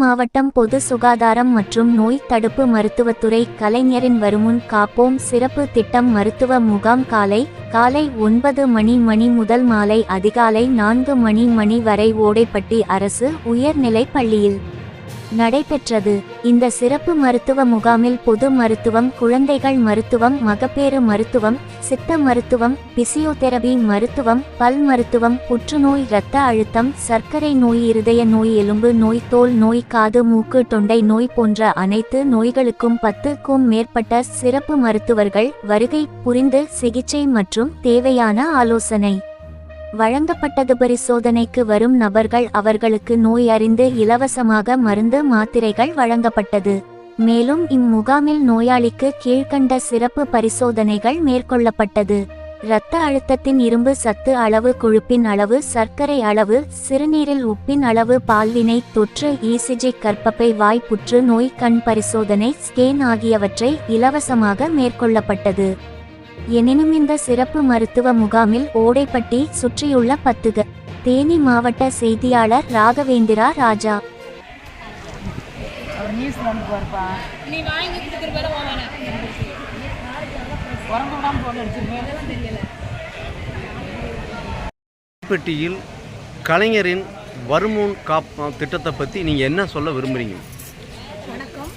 மாவட்டம் பொது சுகாதாரம் மற்றும் நோய் தடுப்பு மருத்துவத்துறை கலைஞரின் வருமுன் காப்போம் சிறப்பு திட்டம் மருத்துவ முகாம் காலை காலை ஒன்பது மணி மணி முதல் மாலை அதிகாலை நான்கு மணி மணி வரை ஓடைப்பட்டி அரசு உயர்நிலைப் பள்ளியில். நடைபெற்றது. இந்த சிறப்பு மருத்துவ முகாமில் பொது மருத்துவம் குழந்தைகள் மருத்துவம் மகப்பேறு மருத்துவம் சித்த மருத்துவம் பிசியோதெரபி மருத்துவம் பல் மருத்துவம் புற்றுநோய் இரத்த அழுத்தம் சர்க்கரை நோய் இருதய நோய் எலும்பு நோய் தோல் நோய் காது மூக்கு தொண்டை நோய் போன்ற அனைத்து நோய்களுக்கும் பத்துக்கும் மேற்பட்ட சிறப்பு மருத்துவர்கள் வருகை புரிந்து சிகிச்சை மற்றும் தேவையான ஆலோசனை. வழங்கப்பட்டது பரிசோதனைக்கு வரும் நபர்கள் அவர்களுக்கு நோய் அறிந்து இலவசமாக மருந்து மாத்திரைகள் வழங்கப்பட்டது. மேலும் இம்முகாமில் நோயாளிக்கு கீழ்க்கண்ட சிறப்பு பரிசோதனைகள் மேற்கொள்ளப்பட்டது. இரத்த அழுத்தத்தின் இரும்பு சத்து அளவு கொழுப்பின் அளவு சர்க்கரை அளவு சிறுநீரில் உப்பின் அளவு பால்வினை தொற்று ஈசிஜி கற்பப்பை வாய் புற்று நோய் கண் பரிசோதனை ஸ்கேன் ஆகியவற்றை இலவசமாக மேற்கொள்ளப்பட்டது. எனினும் இந்த சிறப்பு மருத்துவ முகாமில் ஓடைப்பட்டி சுற்றியுள்ள பத்துக தேனி மாவட்ட செய்தியாளர் ராகவேந்திரா ராஜா. பெட்டியில் கலைஞரின் வருமுன் காப் திட்டத்தை பற்றி நீங்கள் என்ன சொல்ல விரும்புகிறீங்க வணக்கம்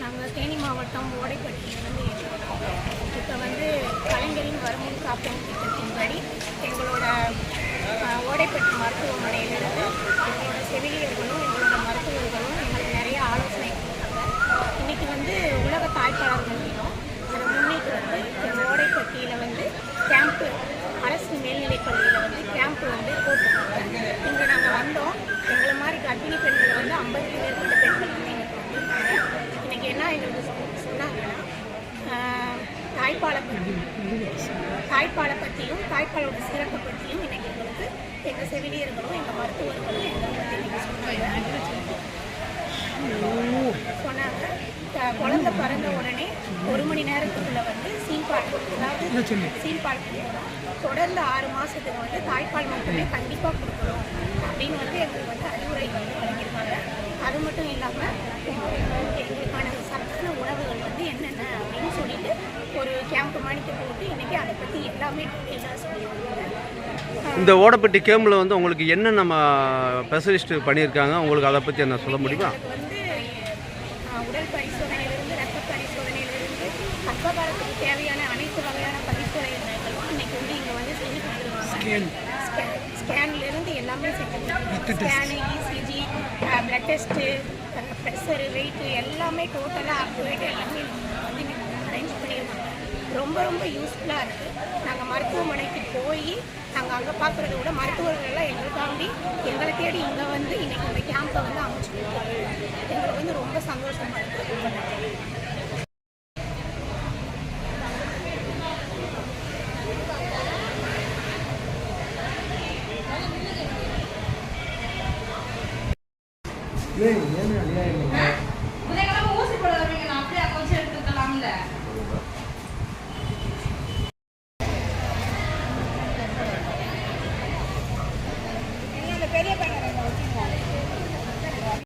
நாங்கள் தேனி மாவட்டம் ஓடைப்பட்டியிலிருந்து இருக்கிறோம் இப்போ வந்து கலைஞரின் வருமுன் காப்போம் திட்டத்தின்படி எங்களோட அஹ், ஓடைப்பட்டி மருத்துவமனையிலிருந்து எங்களோட செவிலியர்களும் எங்களோட மருத்துவர்களும் எங்களுக்கு நிறைய ஆலோசனை கொடுத்தாங்க. இன்றைக்கி வந்து உலக தாய்ப்பாளர்கள் தினம். அதை முன்னிட்டு வந்து எங்கள் ஓடைப்பட்டியில் வந்து கேம்ப்பு அரசு மேல்நிலைப்பள்ளியில் வந்து கேம்ப் வந்து போட்டிருக்காங்க. இங்கே நாங்கள் வந்தோம். எங்களை மாதிரி கர்ப்பிணி பெண்கள் வந்து ஐம்பதுக்கு மேற்பட்ட பெண்கள் வந்து எங்களுக்கு வந்திருக்காங்க இன்னைக்கு என்ன எங்களுக்கு சொ- சொன்னாங்கன்னா ஆஹ், தாய்ப்பாலை பற்றி தாய்ப்பாலை பற்றியும் தாய்ப்பாலோட சிறப்பை பற்றியும் இன்றைக்கி எங்களுக்கு எங்கள் செவிலியர்களும் எங்கள் மருத்துவர்களும் எங்களுக்கு வந்து இன்னைக்கு சொன்னாங்க. சொன்னாங்க குழந்தை பிறந்த உடனே ஒரு மணி நேரத்துக்குள்ள வந்து சீம்பால் அதாவது சீம்பால் கொடுக்கணும் தொடர்ந்து ஆறு மாசத்துக்கு வந்து தாய்ப்பால் மட்டுமே கண்டிப்பாக கொடுக்கணும் அப்படின்னு வந்து எங்களுக்கு வந்து அறிவுரை வந்து வழங்கியிருக்காங்க. அது மட்டும் இல்லாமல் எங்களுக்கான சத்தான உணவுகள் வந்து என்னென்ன அப்படின்னு சொல்லிட்டு ஒரு கேம்ப் மணிக்கு போட்டு இன்னைக்கு அதை பற்றி எல்லாமே டீட்டெயிலாக சொல்லியிருக்காங்க. இந்த ஓடப்பட்டி கேம்பில் வந்து உங்களுக்கு என்னென்ன ஸ்பெஷலிஸ்ட் பண்ணியிருக்காங்க? உங்களுக்கு அதை பற்றி என்ன சொல்ல முடியுமா? உடல் பரிசோதனையிலிருந்து ரத்த பரிசோதனையிலிருந்து கர்ப்பகாலத்துக்கு தேவையான அனைத்து வகையான பரிசோதனைகளும் இன்னைக்கு வந்து இங்கே வந்து செஞ்சு கொடுத்துருவாங்க ஸ்கேன்லேருந்து எல்லாமே செஞ்சு scan. ECG blood test pressure weight எல்லாமே டோட்டலாக அப்டேட் எல்லாமே வந்து அரேஞ்ச் பண்ணியிருக்காங்க ரொம்ப ரொம்ப யூஸ்ஃபுல்லாக இருக்குது நாங்கள் மருத்துவமனைக்கு போய் நாங்கள் அங்கே பார்க்குறத விட மருத்துவர்கள்லாம் எங்களை எங்களுக்காண்டி எங்களை தேடி இங்கே வந்து இன்றைக்கி இந்த கேம்பை வந்து அமைச்சு கொடுத்தாங்க. எங்களுக்கு வந்து ரொம்ப சந்தோஷமாக இருக்குது ரொம்ப நன்றி ஏய்